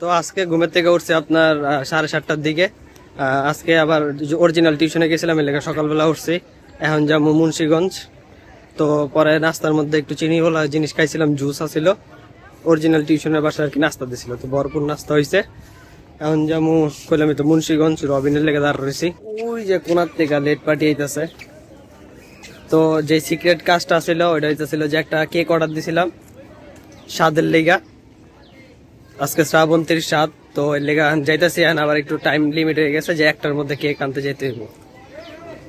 তো আজকে ঘুমের থেকে উঠছে আপনার সাড়ে সাতটার দিকে। আজকে আবার অরিজিনাল টিউশনে গেছিলাম, এলাকা সকালবেলা উঠছি। এখন যাব মুন্সিগঞ্জ। তো পরে নাস্তার মধ্যে একটু চিনি বলা জিনিস খাইছিলাম, জুস আছিল। অরিজিনাল টিউশনের বাসায় আর কি নাস্তা দিছিল, তো ভরপুর নাস্তা হয়েছে এখন যাব, কইলাম তো মুন্সিগঞ্জ, রবিনের লেগে দাঁড় রয়েছি ওই যে কোনার থেকে লেট পার্টি আইতেছে। তো যে সিক্রেট কাজটা ছিল ওইটা হইতেছিল যে একটা কেক অর্ডার দিছিলাম, স্বাদের লেগা। আজকে শ্রাবণ তিরিশ সাত তো এর লেগা যাইতেছি আবার একটু টাইম লিমিট হয়ে গেছে যে একটার মধ্যে কেক আনতে যেতে হইব।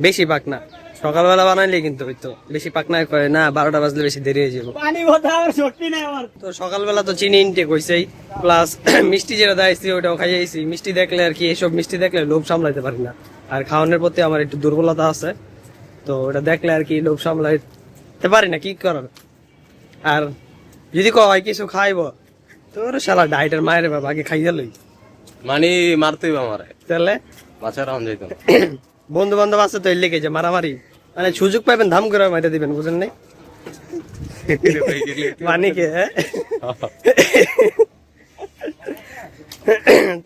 বেশি পাক না। সকালবেলা বানাইলে কিন্তু হইতো। বেশি পাক না করে না বারোটা বাজলে বেশি দেরি হয়ে যাব তো সকালবেলা তো চিনি ইনটেক হয়েছেই প্লাস মিষ্টি যেটা দেখাইছি ওটাও খাইয়েছি মিষ্টি দেখলে আর কি এইসব মিষ্টি দেখলে লোভ সামলাইতে পারি না। আর খাওয়ানোর প্রতি আমার একটু দুর্বলতা আছে। তো ওটা দেখলে আর কি লোভ সামলাইতে পারি না কি করার? আর যদি কয় কিছু খাইব তো শালা ডাইটের মায়ের বাবা আগে খাইয়া লই। মানে মারতেই আমারে। তাহলে? বাচ্চা যাইতো। বন্ধু বান্ধব আছে তো লেগে যে মারামারি। মানে সুযোগ পাইবেন ধাম করে মাইটা দিবেন বুঝেন নাই? মানে কে হ্যাঁ?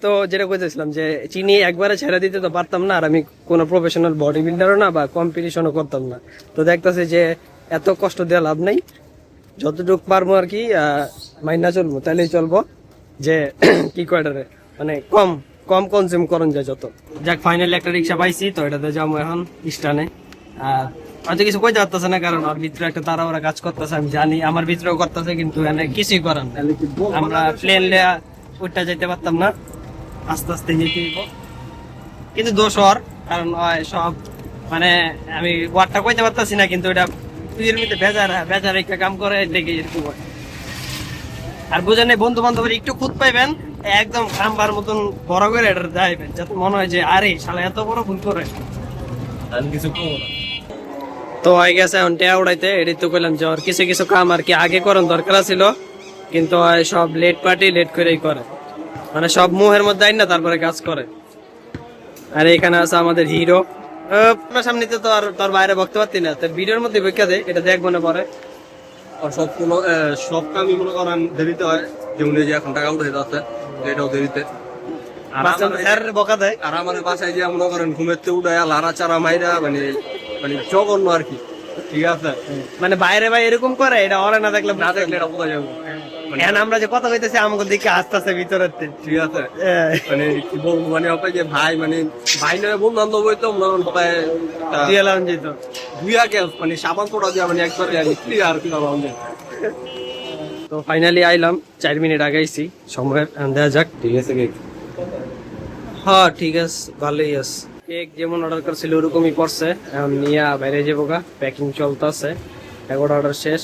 তো যেটা কইতেছিলাম যে চিনি একবারে ছেড়ে দিতে তো পারতাম না আর আমি কোনো প্রফেশনাল বডি বিল্ডারও না বা কম্পিটিশনও করতাম না। তো দেখতেছি যে এত কষ্ট দেওয়া লাভ নাই। যতটুকু পারব আর কি মাইনা চলবো তাহলেই চলবো। যে, কি কয়টারে মানে কম কম কনজিউম করুন যায় যত। যাক ফাইনালি একটা রিক্সা পাইছি, তো এটাতে যাব এখন স্টানে আর হয়তো কিছু কইতে পারতেছে না, কারণ ওর ভিতরে একটা তারা ওরা কাজ করতেছে, আমি জানি, আমার ভিতরেও করতেছে, কিন্তু এনে কিছুই করার আমরা প্লেন লেয়া ওইটা যেতে পারতাম না, আস্তে আস্তে যেতে কিন্তু দোষ ওর, কারণ সব মানে আমি ওয়ার্ডটা কইতে পারতাছি না, কিন্তু এটা তুইয়ের মধ্যে বেজার বেজার একটা কাম করে দেখে এরকম হয়? আর বুঝেন এই বন্ধু বান্ধবের একটু খুঁত পাইবেন একদম খাম্বার মতন বড় করে এটা যাইবেন যাতে মনে হয় যে আরে শালা এত বড় ভুল করে। আমি কিছু করব না। তো হয়ে গেছে এখন টেয়া উড়াইতে এটাই তো কইলাম যে কিছু কিছু কাম আর কি আগে করার দরকার ছিল কিন্তু ওই সব লেট পার্টি লেট করেই করে। মানে সব মুহের মধ্যে আইন না তারপরে কাজ করে। আর এখানে আছে আমাদের হিরো আপনার সামনে তো আর তোর বাইরে বকতে পারতি না। তো ভিডিওর মধ্যে বইকা দেয় এটা দেখব না পরে আর সব কোনো সব কামই মনে করেন দেরিতে হয় যেমন যে এখন টাকা উঠে যাচ্ছে এটাও দেরিতে। আর আমার- বকা দেয়। আর আমাদের বাসায় যে মনে করেন ঘুমেতে উঠায় লারা চারা মাইরা মানে মানে জঘন্য আর কি। ঠিক আছে? মানে বাইরে ভাই এরকম করে এটা ওরা না দেখলে না দেখলে এটা বোঝা যাবে। এখন আমরা যে কথা কইতেছি আমাকে দিকে আস্তে আস্তে ভিতরে ঠিক আছে? মানে কি বলব মানে যে ভাই মানে ভাই নয় বন্ধু বান্ধব হইতো মনে একটা যেত মানে সাবান পোড়া দিয়ে মানে একবারে ক্লিয়ার কি বাবা তো ফাইনালি আইলাম চার মিনিট আগে আইছি এখন দেখা যাক। ঠিক আছে হ্যাঁ ঠিক আছে ভালোই আছে। কেক যেমন অর্ডার করছিল, ওরকমই পড়ছে। এখন নিয়ে বাইরে যাব গা প্যাকিং চলতেছে। এগারোটা অর্ডার শেষ।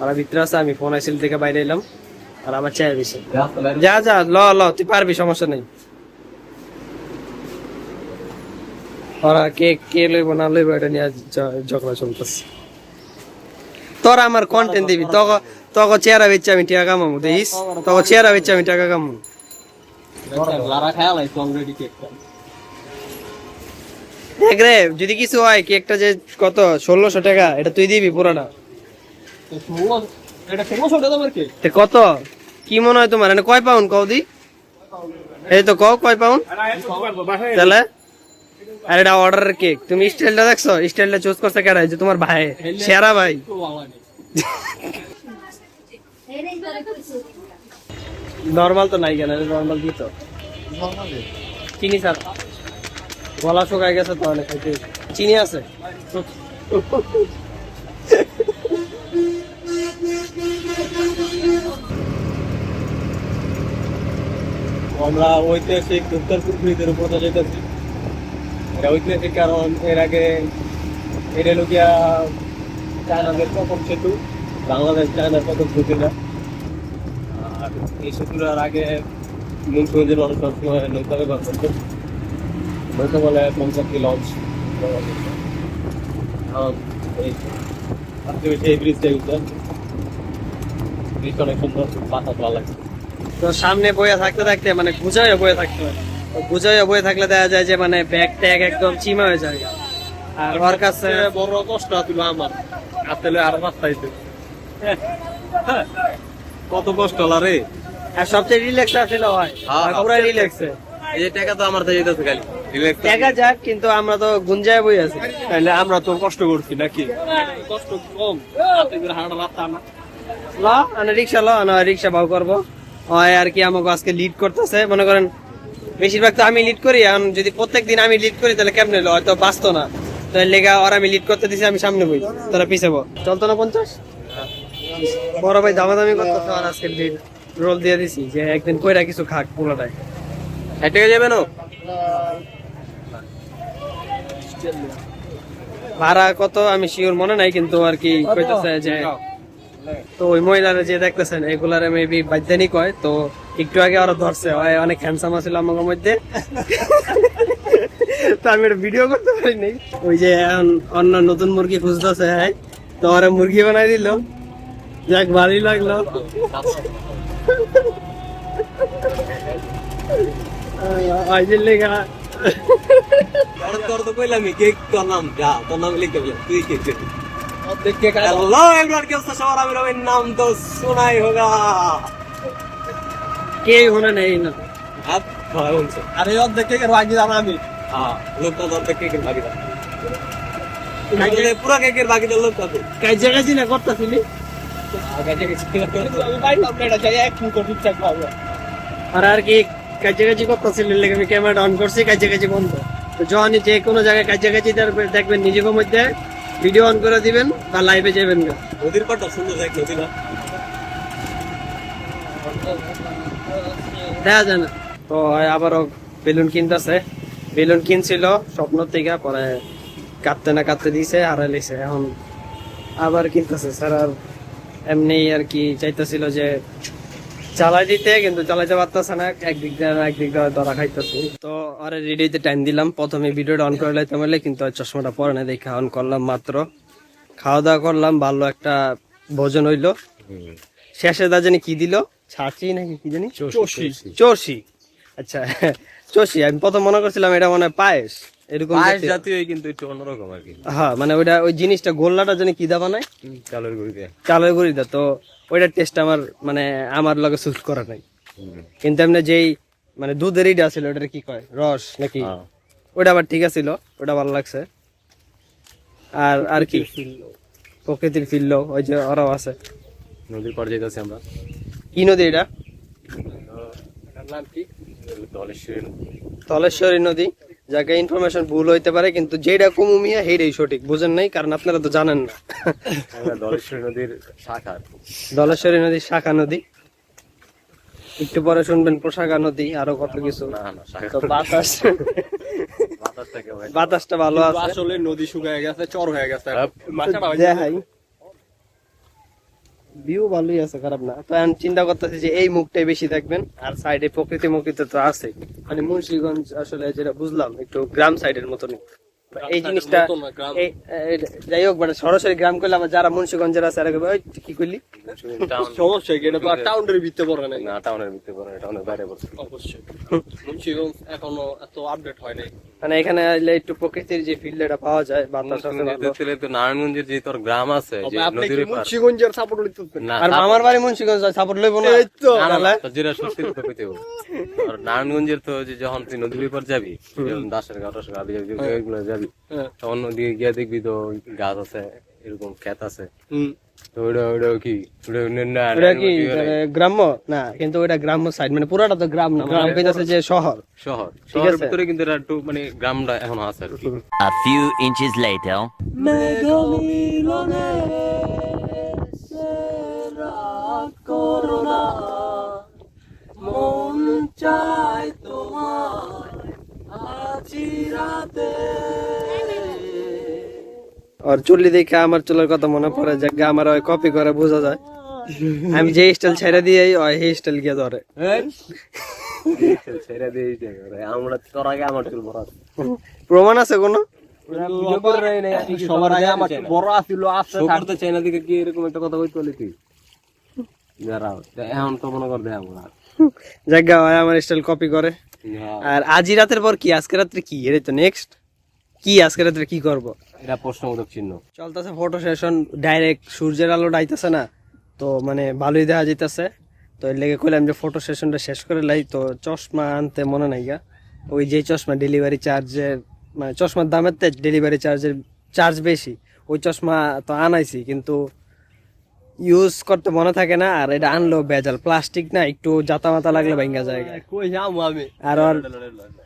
আর ভিতরে আছে, আমি ফোন আইসিল থেকে বাইরে এলাম। আর আমার চাই বেশি যা যা, ল ল, তুই পারবি, সমস্যা নেই। ওরা কে কে লইব, না লইব, এটা নিয়ে ঝগড়া চলতেছে। তোরা আমার কন্টেন্ট দিবি তক তক চেহারা বেচে আমি টাকা কামাবো, দেখিস? তক চেহারা বেচে আমি টাকা কামাবো। লারা খেয়াল অলরেডি কেকটা দেখ রে যদি কিছু হয় কেকটা যে কত? ষোলোশো টাকা এটা তুই দিবি পুরোটা কত? কি মনে হয় তোমার? মানে কয় পাউন্ড কও দি? এই তো কও কয় পাউন্ড তাহলে? আর এটা অর্ডারের কেক তুমি স্টাইলটা দেখছ? স্টাইলটা চুজ করছে কেডা? যে তোমার ভাই সেরা ভাই। নর্মাল তো নাই কেন? নর্মাল দিত। চিনি স্যার। গলা শুকায় গেছে তো অনেক খাইতে চিনি আছে? আমরা ঐতিহাসিক উত্তরপুর ব্রিজের উপর যেতেছি এটা ঐতিহাসিক কারণ, এর আগে এটা চায়নাদের প্রথম সেতু, বাংলাদেশ চায়নার প্রথম সেতু না। আর এই সেতুটার আগে মুন্সিগঞ্জের মানুষ সবসময় নৌকা ব্যবহার করতো। নৌকা বলে পঞ্চাশটি লঞ্চ এই আজকে বেশি এই ব্রিজটা ইউজ ব্রিজটা অনেক সুন্দর বাতাস ভালো লাগছে তো সামনে বয়ে থাকতে থাকতে মানে গুজাইয়া বয়ে থাকতে হয়। তো গুজাইয়া বয়ে থাকলে দেখা যায় যে মানে ব্যাগ ট্যাগ একদম চিমা হয়ে যায়। আর ওর কাছে বড় কষ্ট আছিল আমার। আসলে আর রাস্তাইতে কত কষ্ট হলা রে। আর সবচেয়ে রিল্যাক্স আসলে হয়। হ্যাঁ, আর রিল্যাক্সে এই যে টাকা তো আমার যেতেছে খালি। দেখা যাক কিন্তু আমরা তো গুঞ্জায় বই আছি। তাহলে আমরা তো কষ্ট করছি নাকি? কষ্ট কম। ল আনা রিক্সা ল আনা রিক্সা ভাও করব। হয় আর কি আমাকে আজকে লিড করতেছে। মনে করেন বেশিরভাগ তো আমি লিড করি এখন যদি প্রত্যেক দিন আমি লিড করি তাহলে কেমনে হলো? হয়তো বাঁচতো না। তো লেগা ওর আমি লিড করতে দিছি আমি সামনে বই। তোরা পিছাবো। চলতো না পঞ্চাশ? বড় ভাই দামাদামি করতেছে আর আজকে লিড রোল দিয়ে দিছি যে একদিন কইরা কিছু খাক পুরোটাই। ষাট টাকা যাবে না ভাড়া কত আমি শিওর মনে নাই কিন্তু আর কি কইতেছে যে তো ওই মহিলারা যে দেখতেছেন এগুলারে মেবি বাদ্যানি কয় তো একটু আগে আরও ধরছে হয় অনেক হ্যান্ডসাম আছিল আমার মধ্যে। তো আমি একটা ভিডিও করতে পারি নাই। ওই যে অন্য নতুন মুরগি খুঁজতেছে হ্যাঁ? তো ওরা মুরগি বানাই দিল। যাক ভালোই লাগল। আহ, ওই তোর তোর তো কইলামই কেক তোর নাম যা তোর নাম লিখে দিলাম তুই কেক দিবি হ্যালো এভরিওয়ান কি অবস্থা সবার আমি রবির নাম তো শোনাই হোগা কে হোনা নেই না আপ ভাই বলছো। আরে অর্ধেক কেকের ভাগিদার আমি। হ্যাঁ লোকটা অর্ধেক কেকের ভাগিদার পুরা কেকের বাকিটা লোক পাবে কাজ জায়গা না করতেছিলি? হ্যাঁ, আর কি কাজে কাজে করতেছিলেন আমি ক্যামেরা অন করছি কাজে কাজে বন্ধ। যখনই যে কোনো জায়গায় কাজে কাজে দেখবেন নিজেকে মধ্যে ভিডিও অন করে দিবেন বা লাইভে যাবেন না। নদীর পাড়টা সুন্দর দেখ নদী না? দেখা যায় না। তো আবারও বেলুন কিনতেছে। বেলুন কিনছিল স্বপ্ন থেকে পরে কাটতে না কাটতে দিছে হারাই লিছে এখন আবার কিনতেছে। স্যার আর এমনি আর কি চাইতেছিল যে চালাই দিতে কিন্তু চালাইতে পারতেছে না। একদিক দিয়ে একদিক দিয়ে ধরা খাইতেছে। তো আরে রেডিতে টাইম দিলাম। প্রথমে ভিডিওটা অন করে লাইতে পারলে কিন্তু আর চশমাটা পরে না দেখে অন করলাম মাত্র। খাওয়া দাওয়া করলাম ভালো একটা ভোজন হইল। শেষে দা জানি কি দিল? ছাঁচি নাকি কি জানি? চষি। চষি। আচ্ছা চষি। আমি প্রথম মনে করছিলাম এটা মনে হয় পায়েস। এরকম পায়েস। জাতীয়। কিন্তু একটু অন্যরকম আর কি। হ্যাঁ মানে ওইটা ওই জিনিসটা গোল্লাটা জানি কি দা বানায়? চালের গুঁড়ি দিয়ে। চালের গুঁড়ি দা। তো ওইটার টেস্ট আমার মানে আমার লগে সুট করা নাই। কিন্তু এমনি যেই মানে দুধের ইটা ছিল ওটার কি কয়? রস নাকি? হ্যাঁ। ওটা আবার ঠিক আছিল ওটা ভালো লাগছে। আর আর কি? প্রকৃতির ফিরল ওই যে ওরাও আছে। নদীর পাড় যেতেছি আমরা। কি নদী এটা? ধলেশ্বরী নদী। তলেশ্বরী নদী। যাকে ইনফরমেশন ভুল হইতে পারে কিন্তু যেটা কমুমিয়া সেইটাই সঠিক। বুঝেন নাই? কারণ আপনারা তো জানেন না। আমরা ধলেশ্বরী নদীর শাখা। দলেশ্বরী নদী শাখা নদী। একটু পরে শুনবেন পোশাকা নদী আরও কত কিছু। না না তো বাতাস। বাতাস থেকে ভাই বাতাসটা ভালো আছে। আসলে নদী শুকায় গেছে চর হয়ে গেছে। ভিউ ভালোই আছে খারাপ না। তো এখন চিন্তা করতেছি যে এই মুখটাই বেশি দেখবেন আর সাইডে প্রকৃতি মকৃতি তো আছে। মানে মুন্সিগঞ্জ আসলে যেটা বুঝলাম একটু গ্রাম সাইডের মতনই। এই জিনিসটা যাই হোক মানে সরাসরি গ্রাম করলে আবার যারা মুন্সিগঞ্জের আছে "ওই, কি করলি? সমস্যা কি? এটা তো আর টাউনের ভিতরে পড়ে না না টাউনের ভিতরে পড়ে টাউনের বাইরে পড়ছে। অবশ্যই। মুন্সিগঞ্জ এখনও এত আপডেট হয় নাই। মানে এখানে আসলে একটু প্রকৃতির যে ফিল্ড এটা পাওয়া যায় বাতাস আছে তো নারায়ণগঞ্জের যে তোর গ্রাম আছে যে নদীর পার মুন্সিগঞ্জের সাপোর্ট লিখতে না আর মামার বাড়ি মুন্সিগঞ্জ সাপোর্ট লইব না? না, তো যেটা সত্যি কথা কইতে আর নারায়ণগঞ্জের তো যে যখন তুই নদীর পার যাবি যেমন দাসের ঘাট টাসের ঘাট যাবি এগুলো যাবি তখন নদী গিয়ে দেখবি তো গাছ আছে এরকম ক্ষেত আছে। মানে গ্রাম্য? না কিন্তু ওটা গ্রাম্য সাইড মানে পুরোটা তো গ্রাম না গ্রাম কইতাছে যে শহর। শহর। শহরের ভিতরে কিন্তু এটা একটু মানে গ্রামটা এখন আছে আর কি। A few inches later. আর চুল্লি দেখে আমার চুলের কথা মনে পড়ে যে আমার ওই কপি করে বোঝা যায়। আমি যে স্টাইল ছেড়ে দিয়ে ওই সেই স্টাইল গিয়ে ধরে। আমরা তোর আগে আমার চুল ভরা প্রমাণ আছে কোনো? সবার আগে আমার বড় দিকে কি এরকম একটা কথা কইতে বলি তুই? যারা এখন তো মনে কর দেখ আমরা জায়গা হয় আমার স্টাইল কপি করে। আর আজই রাতের পর কি? আজকে রাত্রে কি? এর তো নেক্সট কি আজকে রাত্রে কি করব? এটা প্রশ্নবোধক চিহ্ন। চলতেছে ফটো সেশন ডাইরেক্ট সূর্যের আলো ডাইতেছে না, তো মানে ভালোই দেখা যাইতেছে। তো তো এর লেগে কইলাম যে ফটো সেশনটা শেষ করে লাই, তো চশমা আনতে মনে নাই গা। ওই যে চশমা ডেলিভারি চার্জের মানে চশমার দামের তে ডেলিভারি চার্জের চার্জ বেশি, ওই চশমা তো আনাইছি, কিন্তু ইউজ করতে মনে থাকে না আর এটা আনলেও বেজাল প্লাস্টিক না একটু জাতা মাতা লাগলে ভাঙ্গা যায়। আর ওর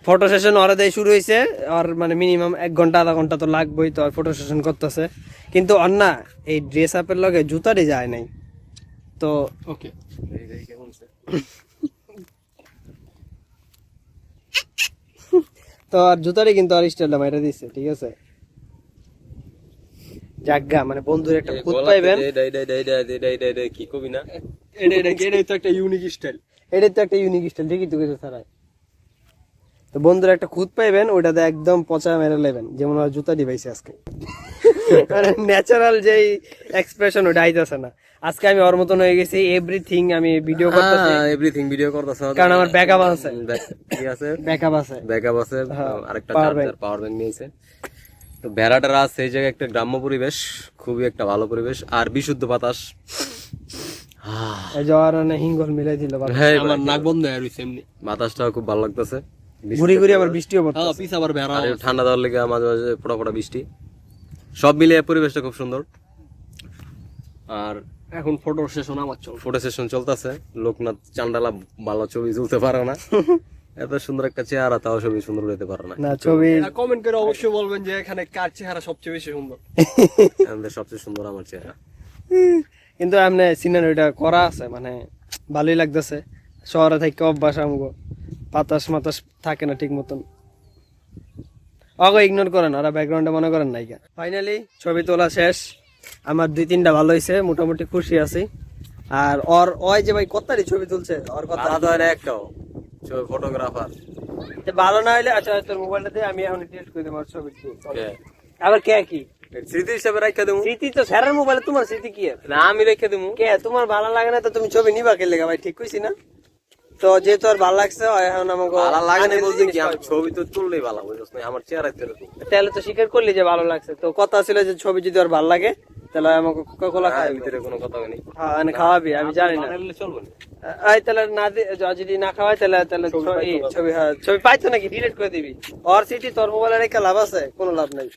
ফটো সেশন ওরা দিয়ে শুরু হয়েছে আর মানে মিনিমাম এক ঘণ্টা আধা ঘণ্টা তো লাগবেই তো ফটো সেশন করতেছে। কিন্তু অন্য না এই ড্রেস আপের লগে জুতারই যায় নাই। তো ওকে তো আর জুতারই কিন্তু আর স্টাইলটা মাইরা দিচ্ছে ঠিক আছে? জাগা মানে বন্ধুর একটা খুদ পাইবেন। কি কবি না? তো একটা ইউনিক স্টাইল এটাই তো একটা ইউনিক স্টাইল ঠিকই তো কিছু ছাড়াই তো বন্ধুর একটা খুদ পাইবেন ওইটাতে একদম পচা মেরে নেবেন যেমন জুতা আজকে। মানে ন্যাচারাল যেই এক্সপ্রেশন ওটা আইতেছে না। আজকে আমি ওর মতন হয়ে গেছি এভরিথিং আমি ভিডিও করতেছি। এভরিথিং ভিডিও করতেছ কারণ আমার ব্যাকআপ আছে। কি আছে। ব্যাকআপ আছে। ব্যাকআপ আছে হ্যাঁ, আরেকটা চার্জার পাওয়ার ব্যাংক নিয়েছে। তো ভেড়াটার আছে এই জায়গায় একটা গ্রাম্য পরিবেশ খুবই একটা ভালো পরিবেশ আর বিশুদ্ধ বাতাস। হিঙ্গল মিলাই দিল হ্যাঁ আমার নাক বন্ধ হয়ে রইছে এমনি। বাতাসটা খুব ভালো লাগতেছে। ঘুরি ঘুরি আবার বৃষ্টিও পড়ছে হ্যাঁ পিস আবার বেড়া ঠান্ডা দেওয়ার লেগে মাঝে মাঝে ফোটা ফোটা বৃষ্টি। সব মিলিয়ে পরিবেশটা খুব সুন্দর। আর এখন ফটো সেশন আমার চল ফটো সেশন চলতেছে। লোকনাথ চান্ডালা ভালো ছবি তুলতে পারে না। এত সুন্দর একটা চেহারা তাও ছবি সুন্দর হইতে পারে না। না ছবি কমেন্ট করে অবশ্যই বলবেন যে এখানে কার চেহারা সবচেয়ে বেশি সুন্দর? আমাদের সবচেয়ে সুন্দর আমার চেহারা। কিন্তু এমনি সিনারিটা করা আছে মানে ভালোই লাগতেছে। শহরে থেকে অভ্যাস আমগো। বাতাস মাতাস থাকে না ঠিক মতন। অগো ইগনোর করেন ওরা ব্যাকগ্রাউন্ডে মনে করেন নাই ফাইনালি ছবি তোলা শেষ। আমার দুই তিনটা ভালো হয়েছে মোটামুটি খুশি আছি। আর ওর ওই যে ভাই কত্তারি ছবি তুলছে ওর কথা হয় একটাও। ফটোগ্রাফার ভালো না হলে আচ্ছা তোর মোবাইলটা দিয়ে আমি এখন ডিলিট করে দেবো ছবি আবার কে কি? স্মৃতি হিসাবে রাখা দেবো। স্মৃতি তো স্যারের মোবাইলে তোমার স্মৃতি কি? না আমি রেখে দেবো। কে তোমার ভালো লাগে না তো তুমি ছবি নিবা কে লেগা? ভাই ঠিক কইছি না? তো যেহেতু আর ভালো লাগছে এখন আমাকে ভালো লাগে না বলতে কি আমার ছবি তো তুললেই ভালো বুঝছ না আমার চেহারা এরকম। তাহলে তো স্বীকার করলি যে ভালো লাগছে। তো কথা ছিল যে ছবি যদি আর ভালো লাগে তাহলে আমাকে কোকা কোলা আর খাওয়াবি। ভিতরে কোনো কথা নেই হ্যাঁ মানে খাওয়াবি আমি জানি না। চলবে না। তাহলে না যদি না খাওয়াই তাহলে তাহলে ছবি ছবি হ্যাঁ ছবি পাইতো নাকি? ডিলিট করে দিবি। ওর সিটি তোর মোবাইলে রেখে লাভ আছে? কোনো লাভ নাই।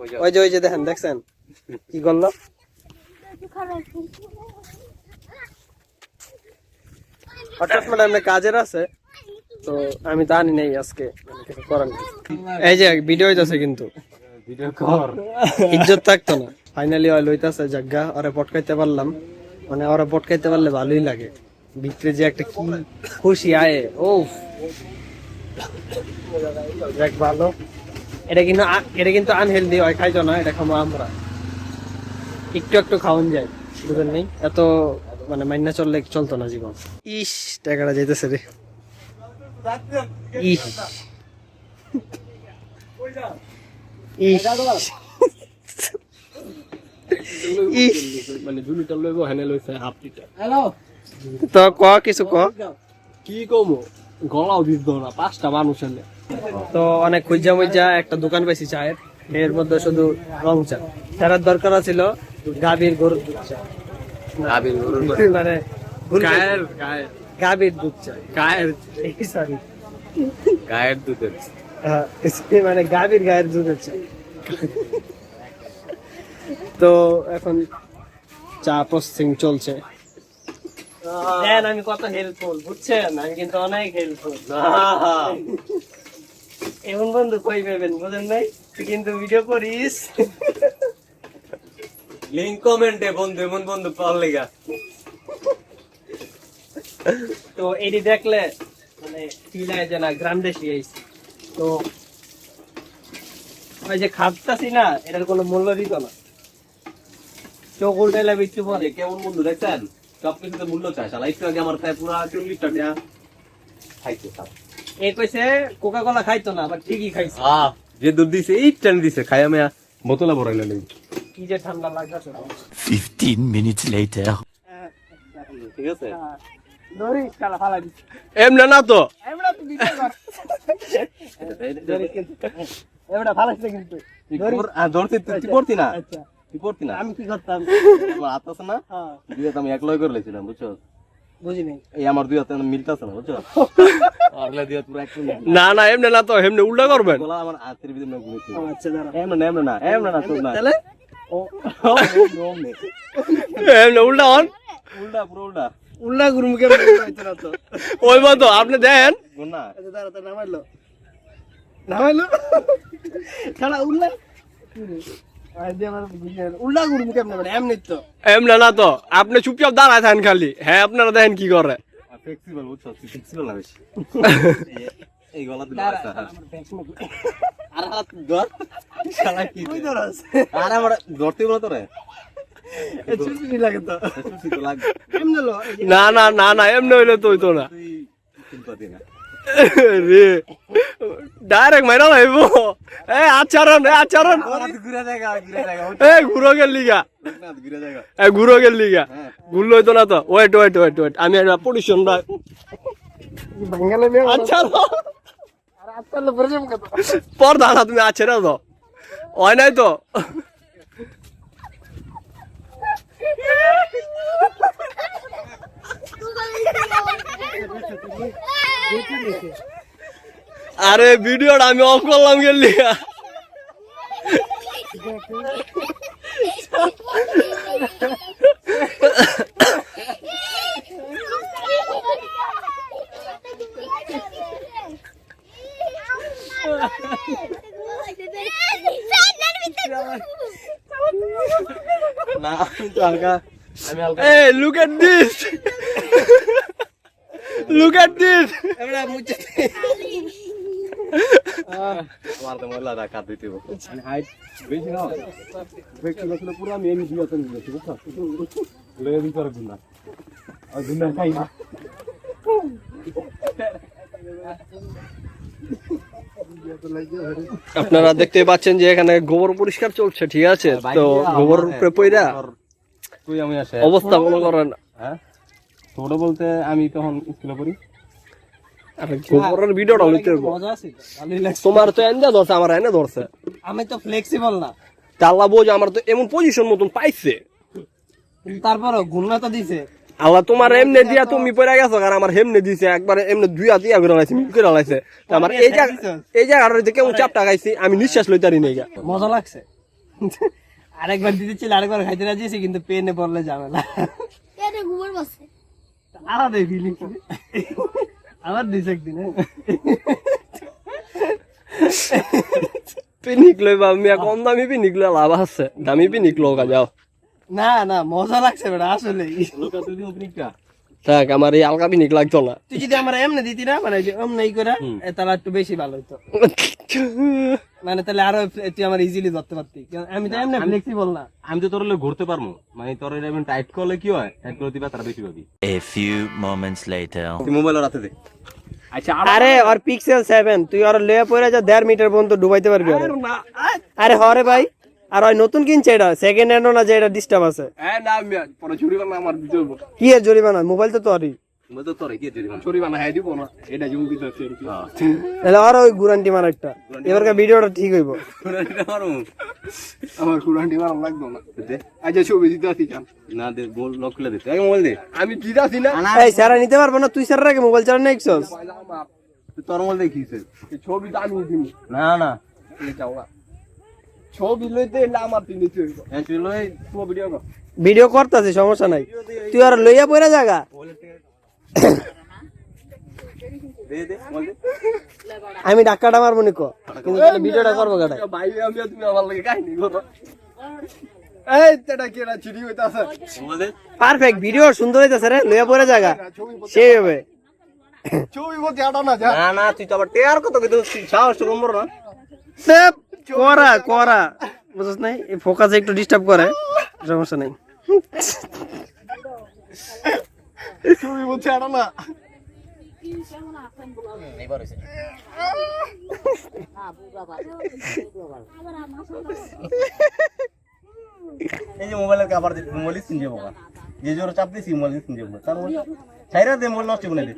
ওই যে- ওই যে ওই যে দেখেন দেখছেন? কি করল? হঠাৎ মানে আমরা কাজের আছে তো আমি জানি নাই আজকে মানে কিছু করার এই যে ভিডিও হইতাছে কিন্তু। ভিডিও কর। ইজ্জত থাকতো না। ফাইনালি অয়েল হইতাছে জাগা ওরে পটকাইতে পারলাম। মানে ওরা পটকাইতে পারলে ভালোই লাগে। ভিতরে যে একটা কি খুশি আয়ে ও দেখ ভালো। এটা কিন্তু এটা কিন্তু আনহেলদি হয় খাইতো না এটা খাব আমরা। একটু একটু খাওয়ান যায় বুঝলেন নেই? এত মানে মাইনা চললে চলতো না জীবন। ইস টাকাটা যাইতেছে রে। ইস। মানে তো ক কিছু ক? কি কমো? গলাও দিত না পাঁচটা মানুষ তো অনেক খুঁজা মুজা একটা দোকান পাইছি চায়ের। এর মধ্যে শুধু রং চা। ফেরার দরকার ছিল গাভীর গরুর দুধ চা। আবির মানে গায়ের গায়ের। গাভীর দুধ গায়ের। সরি গায়ের দুধের মানে গাভীর গায়ের দুধের চা। তো এখন চা প্রসেসিং চলছে। দেন আমি কত হেল্পফুল বুঝছেন? আমি কিন্তু অনেক হেল্পফুল এমন বন্ধু কই পাবেন বুঝেন নাই? তুই কিন্তু ভিডিও করিস। লিঙ্ক কমেন্টে বন্ধু এমন বন্ধু পাওয়ার লেগা। তো এটি দেখলে মানে ফিল হয় যে না গ্রাম দেশি আইছি। তো ওই যে খাপতাছি না এটার কোনো মূল্য দিত না। চোখ পরে কেমন বন্ধু দেখছেন? সব কিছুতে মূল্য শালা। একটু আগে আমার পুরো চল্লিশ টাকা খাইতে সব এ কইছে কোকা কোলা খাইতো না আবার ঠিকই খাইছে। আহ যে দুধ দিছে এই টান দিছে খাই আমি বোতলে ভরাইলে নেই কি যে ঠান্ডা লাগছে 15 minutes later. ঠিক আছে? ধরিস কালা ফালা দিস এমনে না তো? কিন্তু। তুই না? আচ্ছা। তুই পড়তি না? আমি কি করতাম? আমার হাত আছে না? হ্যাঁ। দিয়ে তো আমি একলাই করে লেছিলাম বুঝছ? বুঝিনি। আমার দুই হাতে না এমনি না তো এমনি উল্টা করবেন আমার হাতের ভিতরে না ঘুরেছে আচ্ছা দাঁড়া। এমন না এমন না এমন না তোর না। তাহলে ও উল্টা হন উল্টা পুরো উল্টা উল্লা গুরুমুখে না তো ওই মতো আপনি দেন না দাঁড়া তো নামাইলো নামাইলো এমনি না আপনি চুপচাপ দাঁড়ায় থাকেন খালি হ্যাঁ আপনারা দেখেন কি করে ফ্লেক্সিবল বুঝছ ফ্লেক্সিবল না বেশি এই গলা দিলে আর হাত ধর শালা কি আর আমার ধরতে বলো তোরে? চুচুরি লাগে তো। সুসি তো লাগ। এমনি লো না না না না এমনি হইলে তো না। তুই চিন্তা না রে ডাইরেক্ট মাইরা লাইব। এ আচরণ এ আচরণ ঘুরে জায়গা ঘুরে জায়গা এ ঘুরো গেল লিগা। ঘুরে জায়গা এ ঘুরো গেল লিগা। ঘুরলো হইতো না তো। ওয়েট ওয়েট ওয়েট ওয়েট আমি একটা পজিশন বা বাঙ্গালে আচ্ছা আর আজকাল পরে যাব কত পর্দা না তুমি আছে না তো? হয় নাই তো? আরে ভিডিওটা আমি অফ করলাম গেল। লিগা তো হালকা। আমি হালকা এ look at this look at this মুছে আমার তো রাখা দিতে মানে হাইট বেশি না। বেশি না পুরো আমি এমনি দিয়ে তো নিয়েছি বুঝছ? লয়ে দিতে পারব না আর গুন্ডা খাই না। আপনারা দেখতে পাচ্ছেন যে এখানে গোবর পরিষ্কার চলছে ঠিক আছে? তো গোবর উপরে অবস্থা মনে করেন। হ্যাঁ? ছোট বলতে আমি তখন স্কুলে পড়ি। ভিডিওটা। তোমার তো এনে ধরছে আমার এনে ধরছে। আমি তো ফ্লেক্সিবল না। আল্লাহ বোঝ আমার তো এমন পজিশন মতন পাইছে। কিন্তু ঘুমনা তো দিছে। আল্লাহ তোমার এমনে দিয়া তুমি পড়ে গেছো আমার হেমনে দিছে একবার এমনে দুই হাত করে লাইছে মিল করে লাইছে। আমার এই জায়গা এই জায়গাটা কেমন চাপটা খাইছি আমি নিঃশ্বাস লইতারি নেই মজা লাগছে। আরেকবার দিতে ছিল আরেকবার খাইতে রাজিছি কিন্তু পেনে পড়লে ঝামেলা। ঘুমোর বসে। আলাদা ফিলিং আবার দিছে একদিন। পিনিক লইবা মিয়া কম দামি পিনিক লই লাভ আছে। দামি পিনিক লোকা যাও। না না মজা লাগছে বেটা আসলে লোকা তুই দিও পিকটা থাক আমার এই আলকা পিনিক লাগতো না। তুই যদি আমার এমনি দিতি না মানে এমনি ই করে এ তাহলে একটু বেশি ভালো হতো মানে তাহলে আরও তুই আমার ইজিলি ধরতে পারতি। আমি তো এমনি ফ্লেক্সিবল না। আমি তো তোর হলে ঘুরতে পারব মানে তোর এমন টাইট করলে কি হয়? টাইট করলে দিবা তারা বেশি পাবি। A few moments later. তুই মোবাইল রাতে দে। আচ্ছা আরে আর পিক্সেল সেভেন তুই আর লয়ে পড়ে যা দেড় মিটার পর্যন্ত ডুবাইতে পারবি আরে আরে হরে ভাই। আর ওই নতুন কিনছে এটা সেকেন্ড হ্যান্ডও না যে এটা ডিস্টার্ব আছে? হ্যাঁ না মিয়া পরে চুরি বানা আমার দিতে হইব। কি এর জরিমানা? মোবাইল তো তোরই। তো তোর কি দিবি চুরি হ্যাঁ দিব না এটা জুম দিতে হচ্ছে তাহলে আর ওই গুরান্টি মার একটা। এবারকার ভিডিওটা ঠিক হইব। আমার কুরান্টি মারা লাগতো না। আচ্ছা ছবি দিতে আসি না দে বল লক খুলে দে। তুই মোবাইল দে। আমি দিতে আসি না? এই স্যারা নিতে পারব না তুই স্যারের আগে মোবাইল চালান না তোর মোবাইল এই ছবি তো আমি দিবি না না। ছবি লইতে আমার তিনি হ্যাঁ লই। ভিডিও কর। ভিডিও করতেছে সমস্যা নাই। তুই আর লইয়া পড়ে জায়গা আমি ডাক্কাটা মারবো নিকো কিন্তু তাহলে ভিডিওটা করব কাটাই ভাই আমি তুমি আমার লাগে কাহিনী করো এই তেটা কি চিড়ি হইতাছে? পারফেক্ট ভিডিও সুন্দর হইতাছে রে লইয়া পড়ে জায়গা সেই হবে। ছবি বলতে আটা না যা। না না তুই তো আবার টেয়ার কত কিন্তু সাহস না। করা করা। বুঝছ নাই? এই ফোকাসে একটু ডিস্টার্ব করে। সমস্যা নাই। ছবি বলতে আটা না এই যে মোবাইলের দিতে মোবাইল সিন যাব যে জোর চাপ দিছি মোবাইল সিন যাব তার মোবাইল ছাইরা দে মোবাইল নষ্ট করে দে।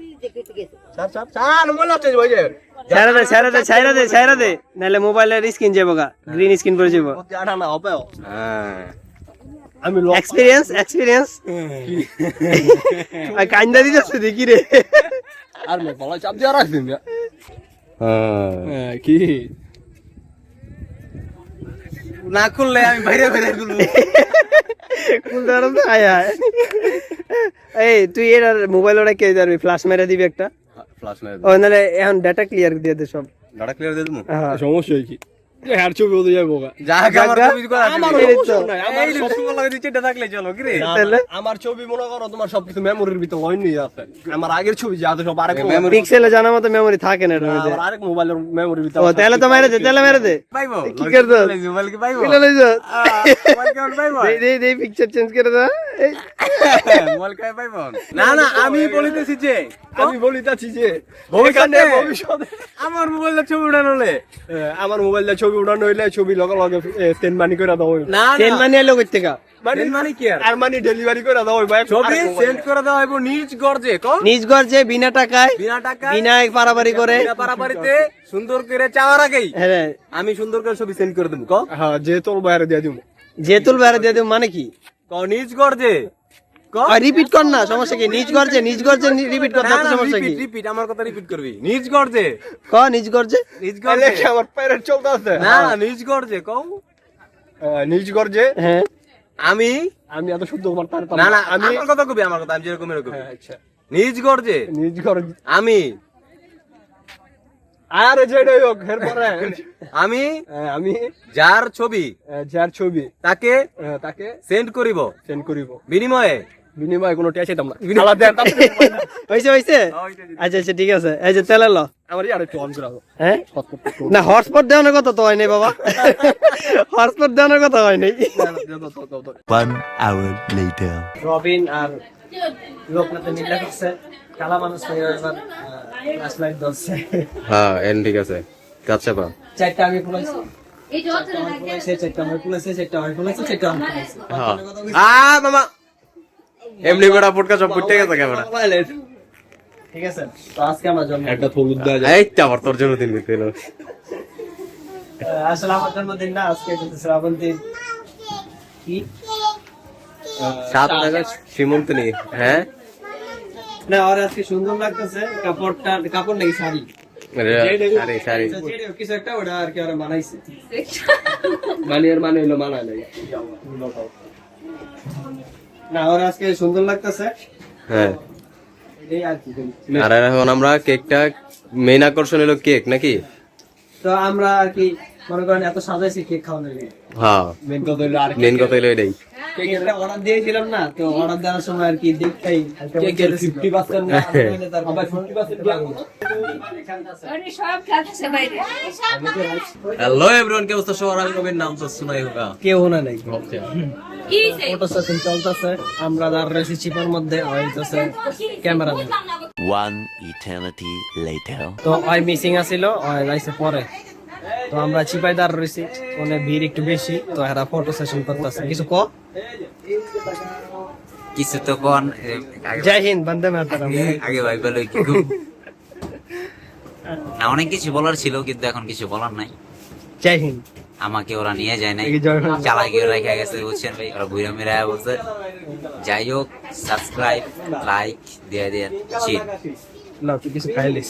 চাপ চাপ চাপ মোবাইল নষ্ট হয়ে ছাইরা দে ছাইরা দে ছাইরা দে ছাইরা দে। নাহলে মোবাইলের স্ক্রিন যাব গা গ্রিন স্ক্রিন পরে যাব না হবে হ্যাঁ। আমি এক্সপিরিয়েন্স এক্সপিরিয়েন্স আর কাইন্দা দিতেছে দেখি রে। আর মে বলা চাপ দিয়ে রাখছি হ্যাঁ। কি? না খুললে আমি বাইরে বাইরে খুলবো। আয় আয়। এই তুই এর মোবাইল ওটা কে দিবি ফ্ল্যাশ মেরে দিবি একটা? ফ্লাশ নাই ও নাহলে এখন ডাটা ক্লিয়ার দিয়ে দে সব। ডাটা ক্লিয়ার দিয়ে দেবো? হ্যাঁ। সমস্যা কি? হ্যাঁ ছবি যাব আমার ছবি মনে করো তোমার সবকিছু মেমোরির ভিতরে লইন নিয়ে আছে আমার আগের ছবি যা সব আরেক পিক্সেলে জানার মতো মেমরি থাকে না এটার মধ্যে। আমার আরেক মোবাইলের মেমোরির ভিতরে তাহলে তো মেরে দে তাহলে মেরে দে। পাইবো? কি করছ? মোবাইল কি পাইবো? কিলো লইছ মোবাইল দেই দেই দেই পিকচার চেঞ্জ করে দে মোবাইল কে পাইবো? না না আমি বলিতেছি যে আমি বলিতাছি যে ভবিষ্যতে- আমার মোবাইলের ছবি উঠানো হলে আমার মোবাইলে ছবি উঠানো হইলে ছবি লগে লগে সেন্ড মানি করে দাও না চেন মানে এলো কই থেকে? মানে মানে কি আর? আর মানি ডেলিভারি করে দাও হইবে ছবি সেন্ড করে দেওয়া হইব নিজ গর্জে কম নিজ গর্জে বিনা টাকায় বিনা টাকা বিনা পারাবারি করে বিনা পারাপারিতে সুন্দর করে চাওয়ার আগেই হ্যাঁ আমি সুন্দর করে ছবি সেন্ড করে দেবো ক হ্যাঁ যে তোর বাইরে দিয়ে দিব যে বেড়ে দিয়ে দেব মানে কি? ক নিজ গর্জে। রিপিট কর না সমস্যা কি? নিজ গর্জে নিজ গর্জে রিপিট কর তাতে সমস্যা কি? রিপিট রিপিট আমার কথা রিপিট করবি। নিজ গর্জে? ক নিজ গর্জে? নিজ গর্জে। আমার প্যারেন্ট চলতে আছে? না নিজ গর্জে কও। নিজ গর্জে? হ্যাঁ। আমি? আমি এত শুদ্ধ করতে পারতাম না না আমি আমার কথা কবি আমার কথা আমি যেরকম এরকম। হ্যাঁ, আচ্ছা। নিজ গর্জে? নিজ গর্জে। আমি? আরে যেটাই হোক এরপরে। আমি? আমি? যার ছবি? যার ছবি। তাকে তাকে সেন্ড করিব। সেন্ড করিব। বিনিময়ে? বিনিময়ে কোনো টেয়া চাইতাম না। আলাদা দেন হইছে হইছে? আচ্ছা আচ্ছা ঠিক আছে। এই যে তেলে ল। আমার আর একটু অন করাবো হ্যাঁ? না হটস্পট দেওয়ানোর কথা তো হয় নাই বাবা। হটস্পট দেওয়ানোর কথা হয় নাই। One hour later. রবিন আর লোকনাথে মিল্লা করছে কালা মানুষ হয়ে এবার ফ্ল্যাশ লাইট ধরছে। হ্যাঁ এন ঠিক আছে। কাজ চাপা। চারটা আমি ফুলাইছি এই যত চারটা আমি ফুলাইছি চারটা আমি ফুলাইছি চারটা আমি ফুলাইছি চারটা আমি ফুলাইছি আ মামা এমনি বড় পটকা সব ফুটে গেছে ক্যামেরা। ঠিক আছে তো আজকে আমার জন্ম একটা হলুদ দেওয়া যায়। এই তো আবার তোর জন্য দিন দিতে এলো আসলে আমার জন্মদিন না আজকে কি? সাত হ্যাঁ? না আর আজকে সুন্দর লাগতেছে কাপড়টা কাপড় নাকি শাড়ি? কিছু একটা ওটা আর কি মানে এর মানে হলো মানা নাই। না ওর আজকে সুন্দর লাগতেছে। হ্যাঁ। আর এখন আমরা কেকটা মেইন আকর্ষণ হলো কেক নাকি? তো আমরা আর কি মনে করেন এত সাজাইছি কেক খাওয়ানোর হ্যাঁ। মেন কথা আর হলো এটাই। কেকটা অর্ডার দিয়েছিলাম না তো অর্ডার দেওয়ার সময় আর কি দেখতেই কেকের না হ্যালো এভরিওয়ান কে অবস্থা? সবার আমি রবির নাম তো শোনাই হোগা কেউ না নাই। আমরা চিপার মধ্যে হইতেছে ক্যামেরা One eternity later. তো ওই মিসিং আছিল ওই লাইছে পরে। তো আমরা চিপাই দাঁড় রয়েছি ওনে ভিড় একটু বেশি তো এরা ফটো সেশন করতেছে। কিছু ক কিছু তো কোন জয় হিন্দ বন্দে মাতরম। আগে ভাই বলো? না অনেক কিছু বলার ছিল কিন্তু এখন কিছু বলার নাই। জয় হিন্দ। আমাকে ওরা নিয়ে যায় নাই। চালাই গিয়ে রেখে গেছে বুঝছেন ভাই? ওরা ঘুরে মেরে বলছে। যাই হোক সাবস্ক্রাইব লাইক দিয়ে দিয়ে চিন না তুই কিছু খাইলিস।